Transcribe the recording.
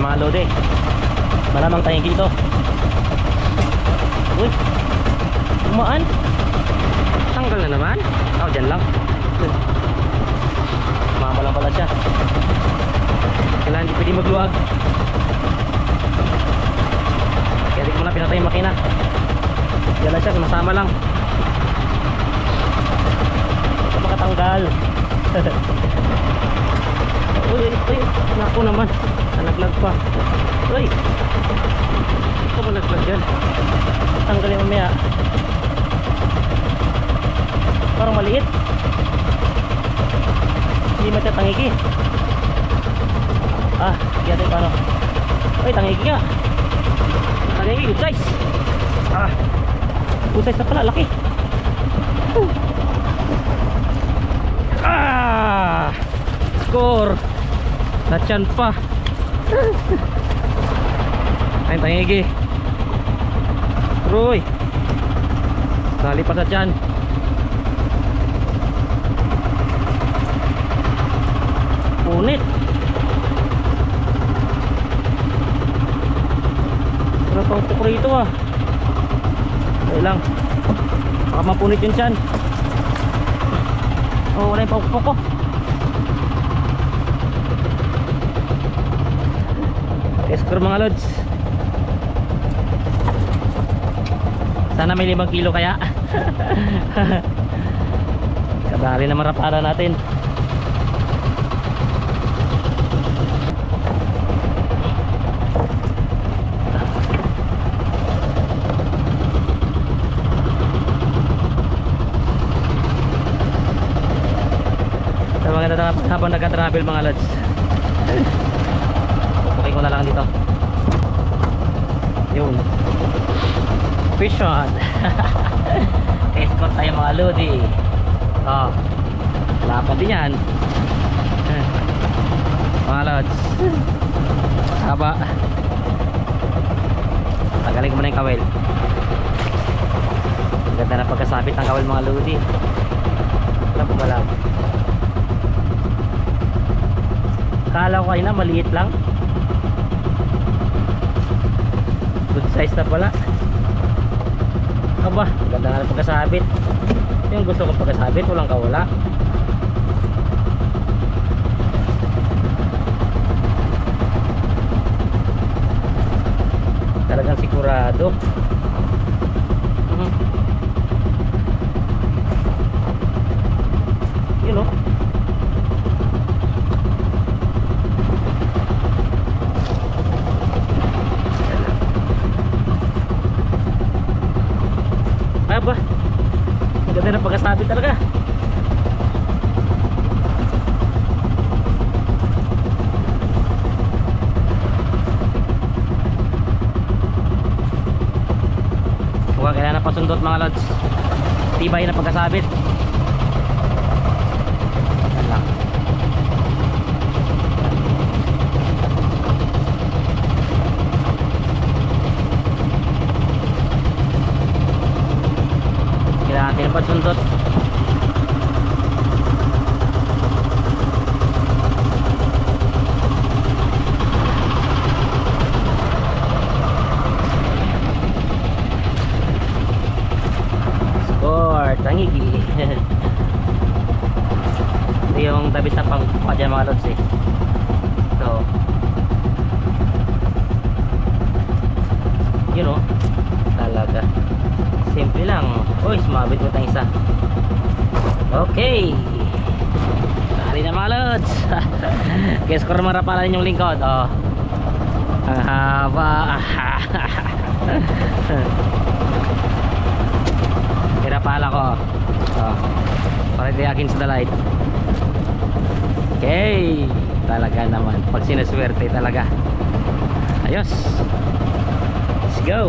mga lode. Malamang tayong dito. Uy. Umaan. Tanggal na naman. Oh, dyan lang. Mama lang pala siya. Kailangan hindi pwede magluwag. Kaya di ko muna pinatay yung makina. Yan lang siya, sumasama lang. Makatanggal. uy, uy, uy. Naku naman. Nalaglag pa. Uy. Ito ba naglag yan? Tanggalin mamaya. Parang maliit. Hindi matatangigi. Ah, kaya tayo paano? Uy, tangigi nga. Tangigi, good size. Ah, good size na pala, laki. Whew. Ah, score. Natyan pa. Ayun, tangigi. Roy. Dali pa sa dyan. Punit. Wala pang pukro ito ah. Kaya lang. Baka mapunit yun dyan. Oh, wala yung pangpuk ko. Escor mga lods. Sana may 5 kilo kaya. Kadali na marapara natin. Sa mga nata- habang nagka-travel mga lods. Pupukin ko na lang dito. Yun. Fish on. Escort tayo mga lodi. Oh. Lapad din yan. Mga lods. Haba. Tagalin ko muna yung kawel. Ganda na pagkasabit ng kawel mga lodi. Wala po wala. Kala ko kayo na maliit lang. Good size na pala. Aba, ganda nga ng pagkasabit. Yung gusto kong pagkasabit, walang kawala. Talagang sigurado. Aba. Ganda ng pagkasabi talaga. Huwag kailangan pasundot mga lods. Tibay na pagkasabit. Yan lang. Pagsundot. Score! Tangigi! Ito yung dabis na pang dyan mga lods eh. So, yun o. Talaga. Simple lang. Uy, sumabit mo tayong isa. Okay. Dali na mga lods. Guess ko naman rapalan yung lingkod. Oh. Ang haba. Hirapala ko. Oh. Para di against the light. Okay. Talaga naman. Pag sinaswerte talaga. Ayos. Let's go.